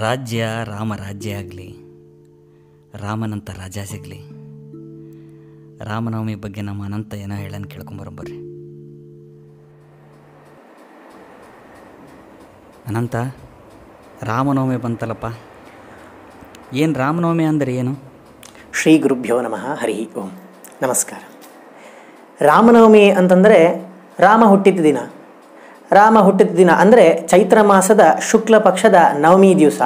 ರಾಜ್ಯ ರಾಮ ರಾಜ್ಯ ಆಗಲಿ, ರಾಮನಂತ ರಾಜ ಸಿಗಲಿ. ರಾಮನವಮಿ ಬಗ್ಗೆ ನಮ್ಮ ಅನಂತ ಏನೋ ಹೇಳನ್ ಕೇಳ್ಕೊಂಬರಂಬರ್ರಿ ಅನಂತ, ರಾಮನವಮಿ ಬಂತಲ್ಲಪ್ಪ. ಏನು ರಾಮನವಮಿ ಅಂದರೆ ಏನು? ಶ್ರೀ ಗುರುಭ್ಯೋ ನಮಃ, ಹರಿ ಓಂ. ನಮಸ್ಕಾರ. ರಾಮನವಮಿ ಅಂತಂದರೆ ರಾಮ ಹುಟ್ಟಿದ ದಿನ. ರಾಮ ಹುಟ್ಟಿದ ದಿನ ಅಂದರೆ ಚೈತ್ರ ಮಾಸದ ಶುಕ್ಲ ಪಕ್ಷದ ನವಮಿ ದಿವಸ.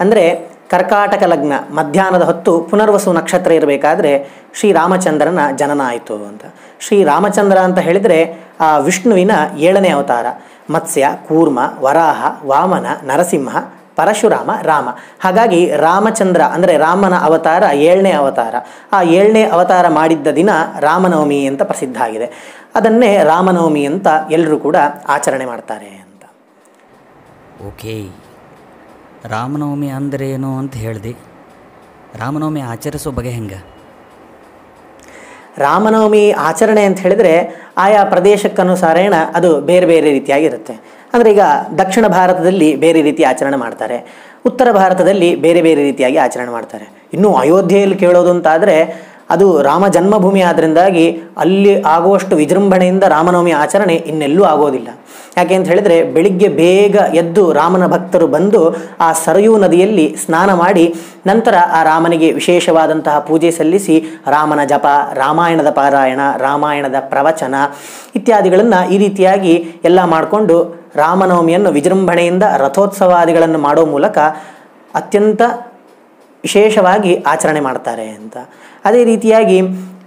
ಅಂದರೆ ಕರ್ಕಾಟಕ ಲಗ್ನ, ಮಧ್ಯಾಹ್ನದ ಹೊತ್ತು ಪುನರ್ವಸು ನಕ್ಷತ್ರ ಇರಬೇಕಾದ್ರೆ ಶ್ರೀ ರಾಮಚಂದ್ರನ ಜನನ ಆಯಿತು ಅಂತ. ಶ್ರೀ ರಾಮಚಂದ್ರ ಅಂತ ಹೇಳಿದರೆ ಆ ವಿಷ್ಣುವಿನ ಏಳನೇ ಅವತಾರ. ಮತ್ಸ್ಯ, ಕೂರ್ಮ, ವರಾಹ, ವಾಮನ, ನರಸಿಂಹ, ಪರಶುರಾಮ, ರಾಮ. ಹಾಗಾಗಿ ರಾಮಚಂದ್ರ ಅಂದರೆ ರಾಮನ ಅವತಾರ ಏಳನೇ ಅವತಾರ. ಆ ಏಳನೇ ಅವತಾರ ಮಾಡಿದ್ದ ದಿನ ರಾಮನವಮಿ ಅಂತ ಪ್ರಸಿದ್ಧ ಆಗಿದೆ. ಅದನ್ನೇ ರಾಮನವಮಿ ಅಂತ ಎಲ್ಲರೂ ಕೂಡ ಆಚರಣೆ ಮಾಡ್ತಾರೆ ಅಂತ. ಓಕೆ. ರಾಮನವಮಿ ಅಂದರೆ ಏನು ಅಂತ ಹೇಳಿದೆ. ರಾಮನವಮಿ ಆಚರಿಸೋ ಬಗೆ ಹೆಂಗೆ? ರಾಮನವಮಿ ಆಚರಣೆ ಅಂತ ಹೇಳಿದರೆ ಆಯಾ ಪ್ರದೇಶಕ್ಕನುಸಾರೇಣ ಅದು ಬೇರೆ ಬೇರೆ ರೀತಿಯಾಗಿರುತ್ತೆ. ಅಂದರೆ ಈಗ ದಕ್ಷಿಣ ಭಾರತದಲ್ಲಿ ಬೇರೆ ರೀತಿ ಆಚರಣೆ ಮಾಡ್ತಾರೆ. ಉತ್ತರ ಭಾರತದಲ್ಲಿ ಬೇರೆ ಬೇರೆ ರೀತಿಯಾಗಿ ಆಚರಣೆ ಮಾಡ್ತಾರೆ. ಇನ್ನೂ ಅಯೋಧ್ಯೆಯಲ್ಲಿ ಕೇಳೋದು ಅಂತಾದರೆ ಅದು ರಾಮ ಜನ್ಮಭೂಮಿ ಆದ್ದರಿಂದಾಗಿ ಅಲ್ಲಿ ಆಗುವಷ್ಟು ವಿಜೃಂಭಣೆಯಿಂದ ರಾಮನವಮಿ ಆಚರಣೆ ಇನ್ನೆಲ್ಲೂ ಆಗೋದಿಲ್ಲ. ಯಾಕೆ ಅಂತ ಹೇಳಿದರೆ ಬೆಳಿಗ್ಗೆ ಬೇಗ ಎದ್ದು ರಾಮನ ಭಕ್ತರು ಬಂದು ಆ ಸರಯೂ ನದಿಯಲ್ಲಿ ಸ್ನಾನ ಮಾಡಿ ನಂತರ ಆ ರಾಮನಿಗೆ ವಿಶೇಷವಾದಂತಹ ಪೂಜೆ ಸಲ್ಲಿಸಿ ರಾಮನ ಜಪ, ರಾಮಾಯಣದ ಪಾರಾಯಣ, ರಾಮಾಯಣದ ಪ್ರವಚನ ಇತ್ಯಾದಿಗಳನ್ನು ಈ ರೀತಿಯಾಗಿ ಎಲ್ಲ ಮಾಡಿಕೊಂಡು ರಾಮನವಮಿಯನ್ನು ವಿಜೃಂಭಣೆಯಿಂದ ರಥೋತ್ಸವಾದಿಗಳನ್ನು ಮಾಡೋ ಮೂಲಕ ಅತ್ಯಂತ ವಿಶೇಷವಾಗಿ ಆಚರಣೆ ಮಾಡ್ತಾರೆ ಅಂತ. ಅದೇ ರೀತಿಯಾಗಿ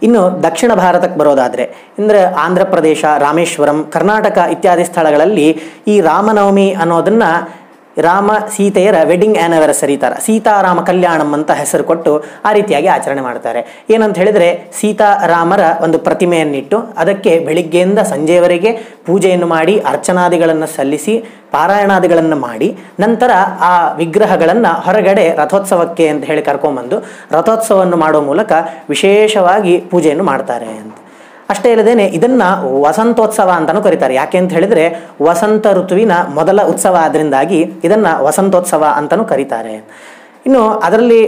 ಇನ್ನು ದಕ್ಷಿಣ ಭಾರತಕ್ಕೆ ಬರೋದಾದರೆ, ಅಂದರೆ ಆಂಧ್ರ ಪ್ರದೇಶ, ರಾಮೇಶ್ವರಂ, ಕರ್ನಾಟಕ ಇತ್ಯಾದಿ ಸ್ಥಳಗಳಲ್ಲಿ ಈ ರಾಮನವಮಿ ಅನ್ನೋದನ್ನು ರಾಮ ಸೀತೆಯರ ವೆಡ್ಡಿಂಗ್ ಆ್ಯನಿವರ್ಸರಿ ಥರ ಸೀತಾರಾಮ ಕಲ್ಯಾಣಂ ಅಂತ ಹೆಸರು ಕೊಟ್ಟು ಆ ರೀತಿಯಾಗಿ ಆಚರಣೆ ಮಾಡ್ತಾರೆ. ಏನಂತ ಹೇಳಿದರೆ, ಸೀತಾರಾಮರ ಒಂದು ಪ್ರತಿಮೆಯನ್ನಿಟ್ಟು ಅದಕ್ಕೆ ಬೆಳಿಗ್ಗೆಯಿಂದ ಸಂಜೆಯವರೆಗೆ ಪೂಜೆಯನ್ನು ಮಾಡಿ ಅರ್ಚನಾದಿಗಳನ್ನು ಸಲ್ಲಿಸಿ ಪಾರಾಯಣಾದಿಗಳನ್ನು ಮಾಡಿ ನಂತರ ಆ ವಿಗ್ರಹಗಳನ್ನು ಹೊರಗಡೆ ರಥೋತ್ಸವಕ್ಕೆ ಅಂತ ಹೇಳಿ ಕರ್ಕೊಂಬಂದು ರಥೋತ್ಸವವನ್ನು ಮಾಡೋ ಮೂಲಕ ವಿಶೇಷವಾಗಿ ಪೂಜೆಯನ್ನು ಮಾಡ್ತಾರೆ ಅಂತ. ಅಷ್ಟೇ ಇಲ್ಲದೇನೆ ಇದನ್ನು ವಸಂತೋತ್ಸವ ಅಂತಲೂ ಕರೀತಾರೆ. ಯಾಕೆ ಅಂತ ಹೇಳಿದರೆ ವಸಂತ ಋತುವಿನ ಮೊದಲ ಉತ್ಸವ ಆದ್ದರಿಂದಾಗಿ ಇದನ್ನು ವಸಂತೋತ್ಸವ ಅಂತಲೂ ಕರೀತಾರೆ. ಇನ್ನು ಅದರಲ್ಲಿ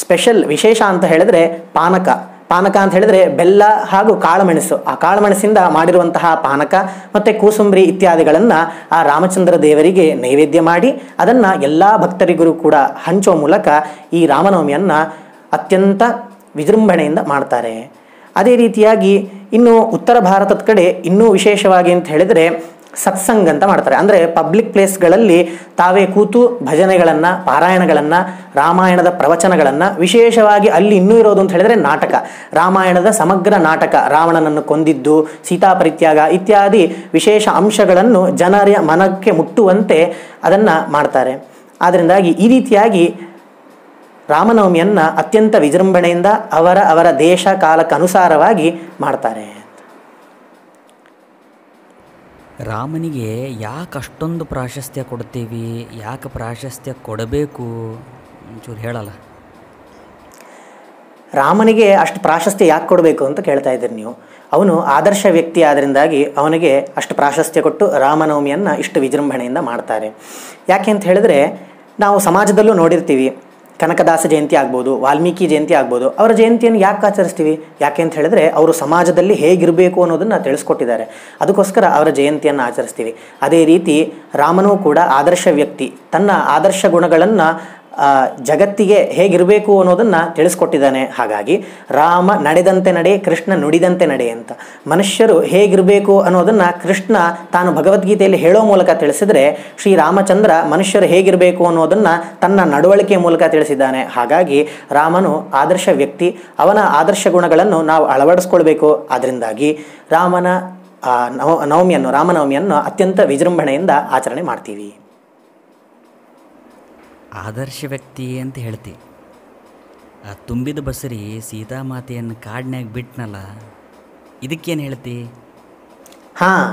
ಸ್ಪೆಷಲ್ ವಿಶೇಷ ಅಂತ ಹೇಳಿದ್ರೆ ಪಾನಕ. ಪಾನಕ ಅಂತ ಹೇಳಿದರೆ ಬೆಲ್ಲ ಹಾಗೂ ಕಾಳುಮೆಣಸು. ಆ ಕಾಳುಮೆಣಸಿಂದ ಮಾಡಿರುವಂತಹ ಪಾನಕ ಮತ್ತು ಕೂಸುಂಬರಿ ಇತ್ಯಾದಿಗಳನ್ನು ಆ ರಾಮಚಂದ್ರ ದೇವರಿಗೆ ನೈವೇದ್ಯ ಮಾಡಿ, ಅದನ್ನು ಎಲ್ಲ ಭಕ್ತರಿಗೂ ಕೂಡ ಹಂಚೋ ಮೂಲಕ ಈ ರಾಮನವಮಿಯನ್ನು ಅತ್ಯಂತ ವಿಜೃಂಭಣೆಯಿಂದ ಮಾಡ್ತಾರೆ. ಅದೇ ರೀತಿಯಾಗಿ ಇನ್ನು ಉತ್ತರ ಭಾರತದ ಕಡೆ ಇನ್ನೂ ವಿಶೇಷವಾಗಿ ಅಂತ ಹೇಳಿದರೆ ಸತ್ಸಂಗ್ ಅಂತ ಮಾಡ್ತಾರೆ. ಅಂದರೆ ಪಬ್ಲಿಕ್ ಪ್ಲೇಸ್ಗಳಲ್ಲಿ ತಾವೇ ಕೂತು ಭಜನೆಗಳನ್ನು, ಪಾರಾಯಣಗಳನ್ನು, ರಾಮಾಯಣದ ಪ್ರವಚನಗಳನ್ನು ವಿಶೇಷವಾಗಿ ಅಲ್ಲಿ ಇನ್ನೂ ಇರೋದು ಅಂತ ಹೇಳಿದರೆ ನಾಟಕ. ರಾಮಾಯಣದ ಸಮಗ್ರ ನಾಟಕ, ರಾವಣನನ್ನು ಕೊಂದಿದ್ದು ಸೀತಾಪರಿತ್ಯಾಗ ಇತ್ಯಾದಿ ವಿಶೇಷ ಅಂಶಗಳನ್ನು ಜನರ ಮನಕ್ಕೆ ಮುಟ್ಟುವಂತೆ ಅದನ್ನು ಮಾಡ್ತಾರೆ. ಆದ್ದರಿಂದಾಗಿ ಈ ರೀತಿಯಾಗಿ ರಾಮನವಮಿಯನ್ನು ಅತ್ಯಂತ ವಿಜೃಂಭಣೆಯಿಂದ ಅವರ ಅವರ ದೇಶ ಕಾಲಕ್ಕನುಸಾರವಾಗಿ ಮಾಡ್ತಾರೆ. ರಾಮನಿಗೆ ಯಾಕೆ ಅಷ್ಟೊಂದು ಪ್ರಾಶಸ್ತ್ಯ ಕೊಡ್ತೀವಿ? ಯಾಕೆ ಪ್ರಾಶಸ್ತ್ಯ ಕೊಡಬೇಕು? ಒಂಚೂರು ಹೇಳಲ್ಲ. ರಾಮನಿಗೆ ಅಷ್ಟು ಪ್ರಾಶಸ್ತ್ಯ ಯಾಕೆ ಕೊಡಬೇಕು ಅಂತ ಕೇಳ್ತಾ ಇದ್ದೀರಿ ನೀವು? ಅವನು ಆದರ್ಶ ವ್ಯಕ್ತಿ ಆದ್ದರಿಂದಾಗಿ ಅವನಿಗೆ ಅಷ್ಟು ಪ್ರಾಶಸ್ತ್ಯ ಕೊಟ್ಟು ರಾಮನವಮಿಯನ್ನು ಇಷ್ಟು ವಿಜೃಂಭಣೆಯಿಂದ ಮಾಡ್ತಾರೆ. ಯಾಕೆ ಅಂತ ಹೇಳಿದ್ರೆ, ನಾವು ಸಮಾಜದಲ್ಲೂ ನೋಡಿರ್ತೀವಿ ಕನಕದಾಸ ಜಯಂತಿ ಆಗ್ಬೋದು, ವಾಲ್ಮೀಕಿ ಜಯಂತಿ ಆಗ್ಬೋದು, ಅವರ ಜಯಂತಿಯನ್ನು ಯಾಕೆ ಆಚರಿಸ್ತೀವಿ? ಯಾಕೆ ಅಂತ ಹೇಳಿದ್ರೆ ಅವರು ಸಮಾಜದಲ್ಲಿ ಹೇಗಿರಬೇಕು ಅನ್ನೋದನ್ನು ತಿಳಿಸ್ಕೊಟ್ಟಿದ್ದಾರೆ. ಅದಕ್ಕೋಸ್ಕರ ಅವರ ಜಯಂತಿಯನ್ನು ಆಚರಿಸ್ತೀವಿ. ಅದೇ ರೀತಿ ರಾಮನೂ ಕೂಡ ಆದರ್ಶ ವ್ಯಕ್ತಿ, ತನ್ನ ಆದರ್ಶ ಗುಣಗಳನ್ನು ಜಗತ್ತಿಗೆ ಹೇಗಿರಬೇಕು ಅನ್ನೋದನ್ನು ತಿಳಿಸ್ಕೊಟ್ಟಿದ್ದಾನೆ. ಹಾಗಾಗಿ ರಾಮ ನಡೆದಂತೆ ನಡೆ ಕೃಷ್ಣ ನುಡಿದಂತೆ ನಡೆ ಅಂತ. ಮನುಷ್ಯರು ಹೇಗಿರಬೇಕು ಅನ್ನೋದನ್ನು ಕೃಷ್ಣ ತಾನು ಭಗವದ್ಗೀತೆಯಲ್ಲಿ ಹೇಳೋ ಮೂಲಕ ತಿಳಿಸಿದರೆ ಶ್ರೀರಾಮಚಂದ್ರ ಮನುಷ್ಯರು ಹೇಗಿರಬೇಕು ಅನ್ನೋದನ್ನು ತನ್ನ ನಡವಳಿಕೆ ಮೂಲಕ ತಿಳಿಸಿದ್ದಾನೆ. ಹಾಗಾಗಿ ರಾಮನು ಆದರ್ಶ ವ್ಯಕ್ತಿ, ಅವನ ಆದರ್ಶ ಗುಣಗಳನ್ನು ನಾವು ಅಳವಡಿಸ್ಕೊಳ್ಬೇಕು. ಅದರಿಂದಾಗಿ ರಾಮನ ನವ, ನವಮಿಯನ್ನು, ರಾಮನವಮಿಯನ್ನು ಅತ್ಯಂತ ವಿಜೃಂಭಣೆಯಿಂದ ಆಚರಣೆ ಮಾಡ್ತೀವಿ. ಆದರ್ಶ ವ್ಯಕ್ತಿ ಅಂತ ಹೇಳ್ತಿ. ಆ ತುಂಬಿದ ಬಸರಿ ಸೀತಾಮಾತೆಯನ್ನು ಕಾಡಿನಾಗ ಬಿಟ್ನಲ್ಲ, ಇದಕ್ಕೇನು ಹೇಳ್ತಿ? ಹಾಂ,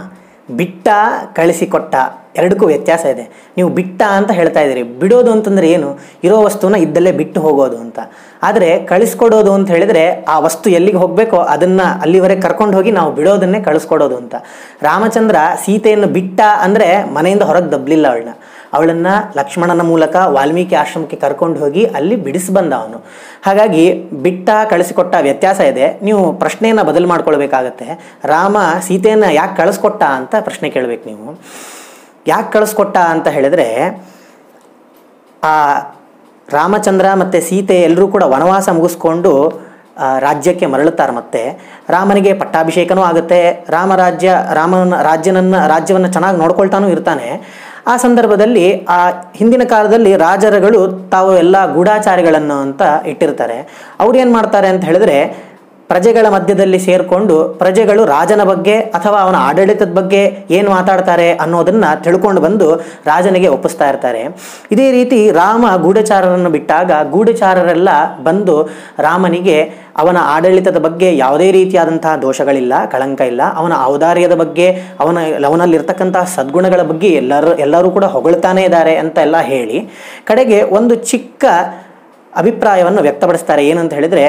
ಬಿಟ್ಟ ಕಳಿಸಿಕೊಟ್ಟ ಎರಡಕ್ಕೂ ವ್ಯತ್ಯಾಸ ಇದೆ. ನೀವು ಬಿಟ್ಟ ಅಂತ ಹೇಳ್ತಾ ಇದ್ದೀರಿ. ಬಿಡೋದು ಅಂತಂದರೆ ಏನು? ಇರೋ ವಸ್ತುನ ಇದ್ದಲ್ಲೇ ಬಿಟ್ಟು ಹೋಗೋದು ಅಂತ. ಆದರೆ ಕಳಿಸ್ಕೊಡೋದು ಅಂತ ಹೇಳಿದರೆ ಆ ವಸ್ತು ಎಲ್ಲಿಗೆ ಹೋಗಬೇಕೋ ಅದನ್ನು ಅಲ್ಲಿವರೆಗೆ ಕರ್ಕೊಂಡು ಹೋಗಿ ನಾವು ಬಿಡೋದನ್ನೇ ಕಳಿಸ್ಕೊಡೋದು ಅಂತ. ರಾಮಚಂದ್ರ ಸೀತೆಯನ್ನು ಬಿಟ್ಟ ಅಂದರೆ ಮನೆಯಿಂದ ಹೊರಗೆ ದಬ್ಬಲಿಲ್ಲ ಅವಳನ್ನ. ಅವಳನ್ನು ಲಕ್ಷ್ಮಣನ ಮೂಲಕ ವಾಲ್ಮೀಕಿ ಆಶ್ರಮಕ್ಕೆ ಕರ್ಕೊಂಡು ಹೋಗಿ ಅಲ್ಲಿ ಬಿಡಿಸಿ ಬಂದ ಅವನು. ಹಾಗಾಗಿ ಬಿಟ್ಟ ಕಳಿಸಿಕೊಟ್ಟ ವ್ಯತ್ಯಾಸ ಇದೆ. ನೀವು ಪ್ರಶ್ನೆಯನ್ನು ಬದಲು ಮಾಡ್ಕೊಳ್ಬೇಕಾಗತ್ತೆ. ರಾಮ ಸೀತೆಯನ್ನು ಯಾಕೆ ಕಳಿಸ್ಕೊಟ್ಟ ಅಂತ ಪ್ರಶ್ನೆ ಕೇಳಬೇಕು ನೀವು. ಯಾಕೆ ಕಳಿಸ್ಕೊಟ್ಟ ಅಂತ ಹೇಳಿದ್ರೆ, ಆ ರಾಮಚಂದ್ರ ಮತ್ತು ಸೀತೆ ಎಲ್ಲರೂ ಕೂಡ ವನವಾಸ ಮುಗಿಸ್ಕೊಂಡು ರಾಜ್ಯಕ್ಕೆ ಮರಳುತ್ತಾರೆ ಮತ್ತೆ. ರಾಮನಿಗೆ ಪಟ್ಟಾಭಿಷೇಕನೂ ಆಗುತ್ತೆ. ರಾಮರಾಜ್ಯ ರಾಮನ ರಾಜ್ಯನನ್ನ, ರಾಜ್ಯವನ್ನು ಚೆನ್ನಾಗಿ ನೋಡ್ಕೊಳ್ತಾನೂ ಇರ್ತಾನೆ. ಆ ಸಂದರ್ಭದಲ್ಲಿ ಆ ಹಿಂದಿನ ಕಾಲದಲ್ಲಿ ರಾಜರುಗಳು ತಾವು ಎಲ್ಲ ಗೂಢಾಚಾರಿಗಳನ್ನು ಅಂತ ಇಟ್ಟಿರ್ತಾರೆ. ಅವ್ರು ಏನು ಮಾಡ್ತಾರೆ ಅಂತ ಹೇಳಿದ್ರೆ ಪ್ರಜೆಗಳ ಮಧ್ಯದಲ್ಲಿ ಸೇರಿಕೊಂಡು ಪ್ರಜೆಗಳು ರಾಜನ ಬಗ್ಗೆ ಅಥವಾ ಅವನ ಆಡಳಿತದ ಬಗ್ಗೆ ಏನು ಮಾತಾಡ್ತಾರೆ ಅನ್ನೋದನ್ನ ತಿಳ್ಕೊಂಡು ಬಂದು ರಾಜನಿಗೆ ಒಪ್ಪಿಸ್ತಾ ಇರ್ತಾರೆ. ಇದೇ ರೀತಿ ರಾಮ ಗೂಢಚಾರರನ್ನು ಬಿಟ್ಟಾಗ ಗೂಢಚಾರರೆಲ್ಲ ಬಂದು ರಾಮನಿಗೆ ಅವನ ಆಡಳಿತದ ಬಗ್ಗೆ ಯಾವುದೇ ರೀತಿಯಾದಂತಹ ದೋಷಗಳಿಲ್ಲ, ಕಳಂಕ ಇಲ್ಲ. ಅವನ ಔದಾರ್ಯದ ಬಗ್ಗೆ, ಅವನ ಅವನಲ್ಲಿರ್ತಕ್ಕಂತಹ ಸದ್ಗುಣಗಳ ಬಗ್ಗೆ ಎಲ್ಲರೂ ಎಲ್ಲರೂ ಕೂಡ ಹೊಗಳ್ತಾನೇ ಇದ್ದಾರೆ ಅಂತ ಎಲ್ಲ ಹೇಳಿ ಕಡೆಗೆ ಒಂದು ಚಿಕ್ಕ ಅಭಿಪ್ರಾಯವನ್ನು ವ್ಯಕ್ತಪಡಿಸ್ತಾರೆ. ಏನಂತ ಹೇಳಿದ್ರೆ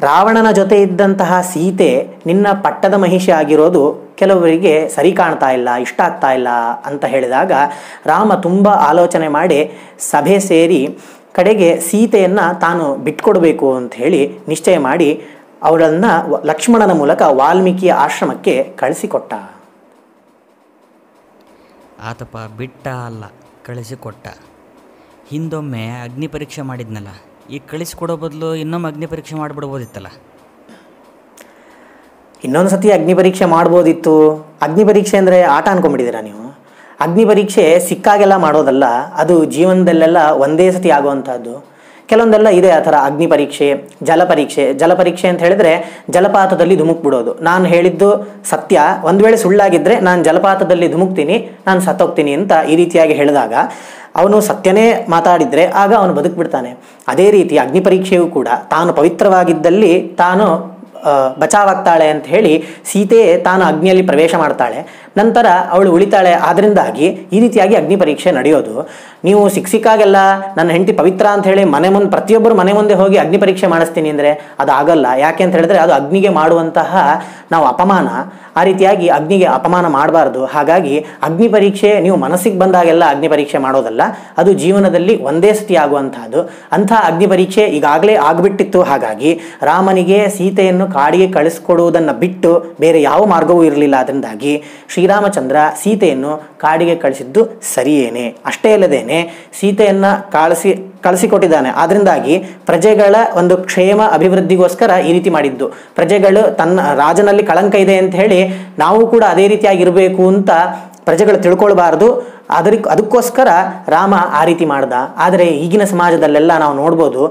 ರಾವಣನ ಜೊತೆ ಇದ್ದಂತಹ ಸೀತೆ ನಿನ್ನ ಪಟ್ಟದ ಮಹಿಷಿ ಆಗಿರೋದು ಕೆಲವರಿಗೆ ಸರಿ ಕಾಣ್ತಾ ಇಲ್ಲ, ಇಷ್ಟ ಆಗ್ತಾ ಇಲ್ಲ ಅಂತ ಹೇಳಿದಾಗ ರಾಮ ತುಂಬ ಆಲೋಚನೆ ಮಾಡಿ ಸಭೆ ಸೇರಿ ಕಡೆಗೆ ಸೀತೆಯನ್ನು ತಾನು ಬಿಟ್ಕೊಡ್ಬೇಕು ಅಂತ ಹೇಳಿ ನಿಶ್ಚಯ ಮಾಡಿ ಅವಳನ್ನು ಲಕ್ಷ್ಮಣನ ಮೂಲಕ ವಾಲ್ಮೀಕಿಯ ಆಶ್ರಮಕ್ಕೆ ಕಳಿಸಿಕೊಟ್ಟ. ಆತಪ್ಪ ಬಿಟ್ಟ ಅಲ್ಲ, ಕಳಿಸಿಕೊಟ್ಟ. ಹಿಂದೊಮ್ಮೆ ಅಗ್ನಿ ಪರೀಕ್ಷೆ ಮಾಡಿದ್ನಲ್ಲ ಈಗ ಕಳಿಸ್ಕೊಡೋ ಬದಲು ಇನ್ನೊಮ್ಮೆ ಅಗ್ನಿ ಪರೀಕ್ಷೆ ಮಾಡಿಬಿಡ್ಬೋದಿತ್ತಲ್ಲ? ಇನ್ನೊಂದು ಸತಿ ಅಗ್ನಿ ಪರೀಕ್ಷೆ ಮಾಡ್ಬೋದಿತ್ತು. ಅಗ್ನಿ ಪರೀಕ್ಷೆ ಅಂದರೆ ಆಟ ಅನ್ಕೊಂಡ್ಬಿಟ್ಟಿದ್ದೀರಾ ನೀವು? ಅಗ್ನಿ ಪರೀಕ್ಷೆ ಸಿಕ್ಕಾಗೆಲ್ಲ ಮಾಡೋದಲ್ಲ, ಅದು ಜೀವನದಲ್ಲೆಲ್ಲ ಒಂದೇ ಸತಿ ಆಗುವಂಥದ್ದು ಕೆಲವೊಂದೆಲ್ಲ ಇದೆ ಆ ಥರ ಅಗ್ನಿ ಪರೀಕ್ಷೆ, ಜಲ ಪರೀಕ್ಷೆ. ಜಲ ಪರೀಕ್ಷೆ ಅಂತ ಹೇಳಿದ್ರೆ ಜಲಪಾತದಲ್ಲಿ ಧುಮುಕ್ಬಿಡೋದು ನಾನು ಹೇಳಿದ್ದು ಸತ್ಯ. ಒಂದು ವೇಳೆ ಸುಳ್ಳಾಗಿದ್ದರೆ ನಾನು ಜಲಪಾತದಲ್ಲಿ ಧುಮುಕ್ತೀನಿ, ನಾನು ಸತ್ತೋಗ್ತೀನಿ ಅಂತ ಈ ರೀತಿಯಾಗಿ ಹೇಳಿದಾಗ ಅವನು ಸತ್ಯನೇ ಮಾತಾಡಿದರೆ ಆಗ ಅವನು ಬದುಕ್ಬಿಡ್ತಾನೆ. ಅದೇ ರೀತಿ ಅಗ್ನಿ ಪರೀಕ್ಷೆಯೂ ಕೂಡ ತಾನು ಪವಿತ್ರವಾಗಿದ್ದಲ್ಲಿ ತಾನು ಬಚಾವಾಗ್ತಾಳೆ ಅಂತ ಹೇಳಿ ಸೀತೆ ತಾನು ಅಗ್ನಿಯಲ್ಲಿ ಪ್ರವೇಶ ಮಾಡ್ತಾಳೆ. ನಂತರ ಅವಳು ಉಳಿತಾಳೆ. ಆದ್ರಿಂದಾಗಿ ಈ ರೀತಿಯಾಗಿ ಅಗ್ನಿ ಪರೀಕ್ಷೆ ನಡೆಯೋದು. ನೀವು ಸಿಕ್ ಸಿಕ್ಕಾಗೆಲ್ಲ ನನ್ನ ಹೆಂಡತಿ ಪವಿತ್ರ ಅಂತ ಹೇಳಿ ಮನೆ ಮುಂದೆ ಪ್ರತಿಯೊಬ್ಬರು ಮನೆ ಮುಂದೆ ಹೋಗಿ ಅಗ್ನಿ ಪರೀಕ್ಷೆ ಮಾಡಿಸ್ತೀನಿ ಅಂದರೆ ಅದು ಆಗಲ್ಲ ಯಾಕೆ ಅಂತ ಹೇಳಿದ್ರೆ ಅದು ಅಗ್ನಿಗೆ ಮಾಡುವಂತಹ ನಾವು ಅಪಮಾನ. ಆ ರೀತಿಯಾಗಿ ಅಗ್ನಿಗೆ ಅಪಮಾನ ಮಾಡಬಾರ್ದು. ಹಾಗಾಗಿ ಅಗ್ನಿ ಪರೀಕ್ಷೆ ನೀವು ಮನಸ್ಸಿಗೆ ಬಂದಾಗೆಲ್ಲ ಅಗ್ನಿ ಪರೀಕ್ಷೆ ಮಾಡೋದಲ್ಲ. ಅದು ಜೀವನದಲ್ಲಿ ಒಂದೇ ಸತಿ ಆಗುವಂತಹದ್ದು. ಅಂಥ ಅಗ್ನಿ ಪರೀಕ್ಷೆ ಈಗಾಗಲೇ ಆಗಿಬಿಟ್ಟಿತ್ತು. ಹಾಗಾಗಿ ರಾಮನಿಗೆ ಸೀತೆಯನ್ನು ಕಾಡಿಗೆ ಕಳಿಸ್ಕೊಡುವುದನ್ನು ಬಿಟ್ಟು ಬೇರೆ ಯಾವ ಮಾರ್ಗವೂ ಇರಲಿಲ್ಲ. ಅದರಿಂದಾಗಿ ಶ್ರೀರಾಮಚಂದ್ರ ಸೀತೆಯನ್ನು ಕಾಡಿಗೆ ಕಳಿಸಿದ್ದು ಸರಿಯೇನೆ. ಅಷ್ಟೇ ಅಲ್ಲದೇನೆ ಸೀತೆಯನ್ನು ಕಳಿಸಿ, ಕಳಿಸಿಕೊಟ್ಟಿದ್ದಾನೆ. ಆದ್ರಿಂದಾಗಿ ಪ್ರಜೆಗಳ ಒಂದು ಕ್ಷೇಮ ಅಭಿವೃದ್ಧಿಗೋಸ್ಕರ ಈ ರೀತಿ ಮಾಡಿದ್ದು. ಪ್ರಜೆಗಳು ತನ್ನ ರಾಜನಲ್ಲಿ ಕಳಂಕ ಇದೆ ಅಂತ ಹೇಳಿ ನಾವು ಕೂಡ ಅದೇ ರೀತಿಯಾಗಿರಬೇಕು ಅಂತ ಪ್ರಜೆಗಳು ತಿಳ್ಕೊಳ್ಬಾರ್ದು. ಅದಕ್ಕೆ ಅದಕ್ಕೋಸ್ಕರ ರಾಮ ಆ ರೀತಿ ಮಾಡ್ದ. ಆದರೆ ಈಗಿನ ಸಮಾಜದಲ್ಲೆಲ್ಲ ನಾವು ನೋಡ್ಬೋದು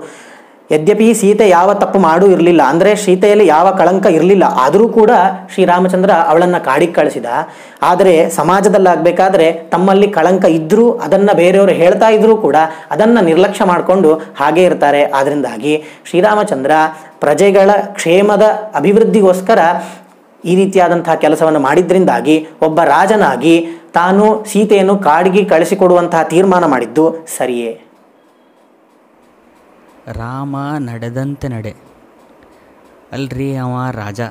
ಯದ್ಯಪಿ ಸೀತೆ ಯಾವ ತಪ್ಪು ಮಾಡೂ ಇರಲಿಲ್ಲ, ಅಂದರೆ ಸೀತೆಯಲ್ಲಿ ಯಾವ ಕಳಂಕ ಇರಲಿಲ್ಲ, ಆದರೂ ಕೂಡ ಶ್ರೀರಾಮಚಂದ್ರ ಅವಳನ್ನು ಕಾಡಿಗೆ ಕಳಿಸಿದ. ಆದರೆ ಸಮಾಜದಲ್ಲಾಗಬೇಕಾದ್ರೆ ತಮ್ಮಲ್ಲಿ ಕಳಂಕ ಇದ್ದರೂ ಅದನ್ನು ಬೇರೆಯವರು ಹೇಳ್ತಾ ಇದ್ರೂ ಕೂಡ ಅದನ್ನು ನಿರ್ಲಕ್ಷ್ಯ ಮಾಡಿಕೊಂಡು ಹಾಗೇ ಇರ್ತಾರೆ. ಆದ್ರಿಂದಾಗಿ ಶ್ರೀರಾಮಚಂದ್ರ ಪ್ರಜೆಗಳ ಕ್ಷೇಮದ ಅಭಿವೃದ್ಧಿಗೋಸ್ಕರ ಈ ರೀತಿಯಾದಂತಹ ಕೆಲಸವನ್ನು ಮಾಡಿದ್ರಿಂದಾಗಿ ಒಬ್ಬ ರಾಜನಾಗಿ ತಾನು ಸೀತೆಯನ್ನು ಕಾಡಿಗೆ ಕಳಿಸಿಕೊಡುವಂತಹ ತೀರ್ಮಾನ ಮಾಡಿದ್ದು ಸರಿಯೇ. ರಾಮ ನಡೆದಂತೆ ನಡೆ. ಅಲ್ರಿ ಅವ ರಾಜ,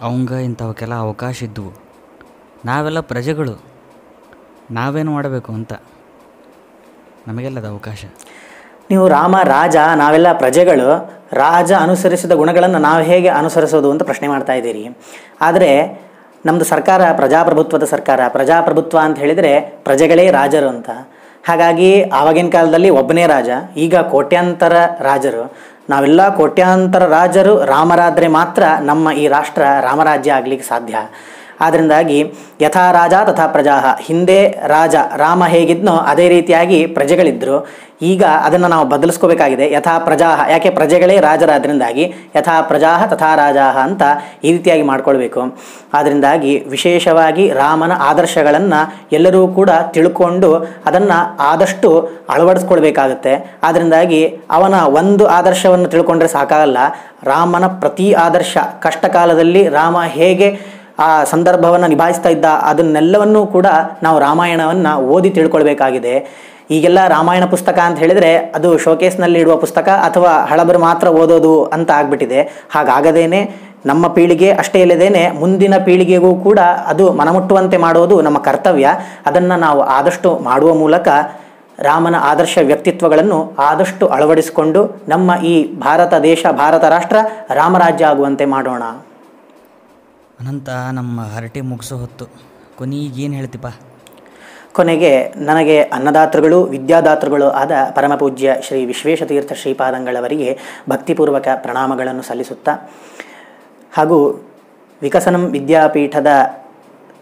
ಅವಂಗ ಇಂಥವಕ್ಕೆಲ್ಲ ಅವಕಾಶ ಇದ್ದವು ನಾವೆಲ್ಲ ಪ್ರಜೆಗಳು, ನಾವೇನು ಮಾಡಬೇಕು ಅಂತ? ನಮಗೆಲ್ಲದ ಅವಕಾಶ. ನೀವು ರಾಮ, ರಾಜ, ನಾವೆಲ್ಲ ಪ್ರಜೆಗಳು, ರಾಜ ಅನುಸರಿಸಿದ ಗುಣಗಳನ್ನು ನಾವು ಹೇಗೆ ಅನುಸರಿಸೋದು ಅಂತ ಪ್ರಶ್ನೆ ಮಾಡ್ತಾ ಇದ್ದೀರಿ. ಆದರೆ ನಮ್ಮದು ಸರ್ಕಾರ ಪ್ರಜಾಪ್ರಭುತ್ವದ ಸರ್ಕಾರ, ಪ್ರಜಾಪ್ರಭುತ್ವ ಅಂತ ಹೇಳಿದರೆ ಪ್ರಜೆಗಳೇ ರಾಜರು ಅಂತ. ಹಾಗಾಗಿ ಆವಾಗಿನ ಕಾಲದಲ್ಲಿ ಒಬ್ಬನೇ ರಾಜ, ಈಗ ಕೋಟ್ಯಾಂತರ ರಾಜರು. ನಾವೆಲ್ಲ ಕೋಟ್ಯಾಂತರ ರಾಜರು, ರಾಮರಾದರೆ ಮಾತ್ರ ನಮ್ಮ ಈ ರಾಷ್ಟ್ರ ರಾಮರಾಜ್ಯ ಆಗಲಿಕ್ಕೆ ಸಾಧ್ಯ. ಆದ್ದರಿಂದಾಗಿ ಯಥಾ ರಾಜ ತಥಾ ಪ್ರಜಾಹ. ಹಿಂದೆ ರಾಜ, ರಾಮ ಹೇಗಿದ್ನೋ ಅದೇ ರೀತಿಯಾಗಿ ಪ್ರಜೆಗಳಿದ್ದರು ಈಗ ಅದನ್ನು ನಾವು ಬದಲಿಸ್ಕೋಬೇಕಾಗಿದೆ. ಯಥಾ ಪ್ರಜಾಹ. ಯಾಕೆ ಪ್ರಜೆಗಳೇ ರಾಜರಾದ್ರಿಂದಾಗಿ ಯಥಾ ಪ್ರಜಾಹ ತಥಾ ರಾಜಾಹ ಅಂತ ಈ ರೀತಿಯಾಗಿ ಮಾಡ್ಕೊಳ್ಬೇಕು. ಆದ್ದರಿಂದಾಗಿ ವಿಶೇಷವಾಗಿ ರಾಮನ ಆದರ್ಶಗಳನ್ನು ಎಲ್ಲರೂ ಕೂಡ ತಿಳ್ಕೊಂಡು ಅದನ್ನು ಆದಷ್ಟು ಅಳವಡಿಸ್ಕೊಳ್ಬೇಕಾಗುತ್ತೆ. ಆದ್ದರಿಂದಾಗಿ ಅವನ ಒಂದು ಆದರ್ಶವನ್ನು ತಿಳ್ಕೊಂಡ್ರೆ ಸಾಕಾಗಲ್ಲ. ರಾಮನ ಪ್ರತಿ ಆದರ್ಶ ಕಷ್ಟ ಕಾಲದಲ್ಲಿ ರಾಮ ಹೇಗೆ ಆ ಸಂದರ್ಭವನ್ನು ನಿಭಾಯಿಸ್ತಾ ಇದ್ದ ಅದನ್ನೆಲ್ಲವನ್ನೂ ಕೂಡ ನಾವು ರಾಮಾಯಣವನ್ನು ಓದಿ ತಿಳ್ಕೊಳ್ಬೇಕಾಗಿದೆ. ಈಗೆಲ್ಲ ರಾಮಾಯಣ ಪುಸ್ತಕ ಅಂತ ಹೇಳಿದರೆ ಅದು ಶೋಕೇಸ್ನಲ್ಲಿ ಇಡುವ ಪುಸ್ತಕ ಅಥವಾ ಹಳಬರು ಮಾತ್ರ ಓದೋದು ಅಂತ ಆಗ್ಬಿಟ್ಟಿದೆ. ಹಾಗಾಗದೇನೆ ನಮ್ಮ ಪೀಳಿಗೆ ಅಷ್ಟೇ ಇಲ್ಲದೇನೆ ಮುಂದಿನ ಪೀಳಿಗೆಗೂ ಕೂಡ ಅದು ಮನಮುಟ್ಟುವಂತೆ ಮಾಡುವುದು ನಮ್ಮ ಕರ್ತವ್ಯ. ಅದನ್ನು ನಾವು ಆದಷ್ಟು ಮಾಡುವ ಮೂಲಕ ರಾಮನ ಆದರ್ಶ ವ್ಯಕ್ತಿತ್ವಗಳನ್ನು ಆದಷ್ಟು ಅಳವಡಿಸಿಕೊಂಡು ನಮ್ಮ ಈ ಭಾರತ ದೇಶ, ಭಾರತ ರಾಷ್ಟ್ರ ರಾಮರಾಜ್ಯ ಆಗುವಂತೆ ಮಾಡೋಣ. ಅನಂತ, ನಮ್ಮ ಹರಟೆ ಮುಗಿಸೋ ಹೊತ್ತು. ಕೊನೆಗೇನು ಹೇಳ್ತಿಪ್ಪ? ಹೇಳ್ತೀಪ ಕೊನೆಗೆ, ನನಗೆ ಅನ್ನದಾತೃಗಳು, ವಿದ್ಯಾದಾತೃಗಳು ಆದ ಪರಮಪೂಜ್ಯ ಶ್ರೀ ವಿಶ್ವೇಶತೀರ್ಥ ಶ್ರೀಪಾದಂಗಳವರಿಗೆ ಭಕ್ತಿಪೂರ್ವಕ ಪ್ರಣಾಮಗಳನ್ನು ಸಲ್ಲಿಸುತ್ತಾ, ಹಾಗೂ ವಿಕಸನಂ ವಿದ್ಯಾಪೀಠದ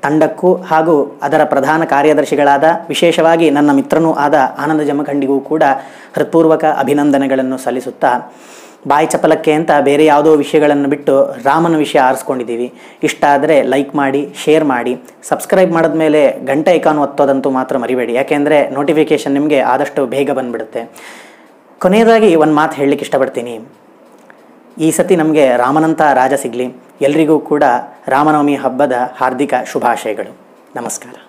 ತಂಡಕ್ಕೂ ಹಾಗೂ ಅದರ ಪ್ರಧಾನ ಕಾರ್ಯದರ್ಶಿಗಳಾದ, ವಿಶೇಷವಾಗಿ ನನ್ನ ಮಿತ್ರನೂ ಆದ ಆನಂದ ಜಮಖಂಡಿಗೂ ಕೂಡ ಹೃತ್ಪೂರ್ವಕ ಅಭಿನಂದನೆಗಳನ್ನು ಸಲ್ಲಿಸುತ್ತಾ ಬಾಯಿ ಚಪಲಕ್ಕೆ ಅಂತ ಬೇರೆ ಯಾವುದೋ ವಿಷಯಗಳನ್ನು ಬಿಟ್ಟು ರಾಮನ ವಿಷಯ ಆರಿಸ್ಕೊಂಡಿದ್ದೀವಿ. ಇಷ್ಟ ಆದರೆ ಲೈಕ್ ಮಾಡಿ ಶೇರ್ ಮಾಡಿ ಸಬ್ಸ್ಕ್ರೈಬ್ ಮಾಡಿದ್ಮೇಲೆ ಗಂಟೆ ಐಕಾನ್ ಒತ್ತೋದಂತೂ ಮಾತ್ರ ಮರಿಬೇಡಿ. ಯಾಕೆಂದರೆ ನೋಟಿಫಿಕೇಷನ್ ನಿಮಗೆ ಆದಷ್ಟು ಬೇಗ ಬಂದುಬಿಡುತ್ತೆ. ಕೊನೆಯದಾಗಿ ಒಂದು ಮಾತು ಹೇಳಲಿಕ್ಕೆ ಇಷ್ಟಪಡ್ತೀನಿ. ಈ ಸತಿ ನಮಗೆ ರಾಮನಂತ ರಾಜ ಸಿಗಲಿ. ಎಲ್ರಿಗೂ ಕೂಡ ರಾಮನವಮಿ ಹಬ್ಬದ ಹಾರ್ದಿಕ ಶುಭಾಶಯಗಳು. ನಮಸ್ಕಾರ.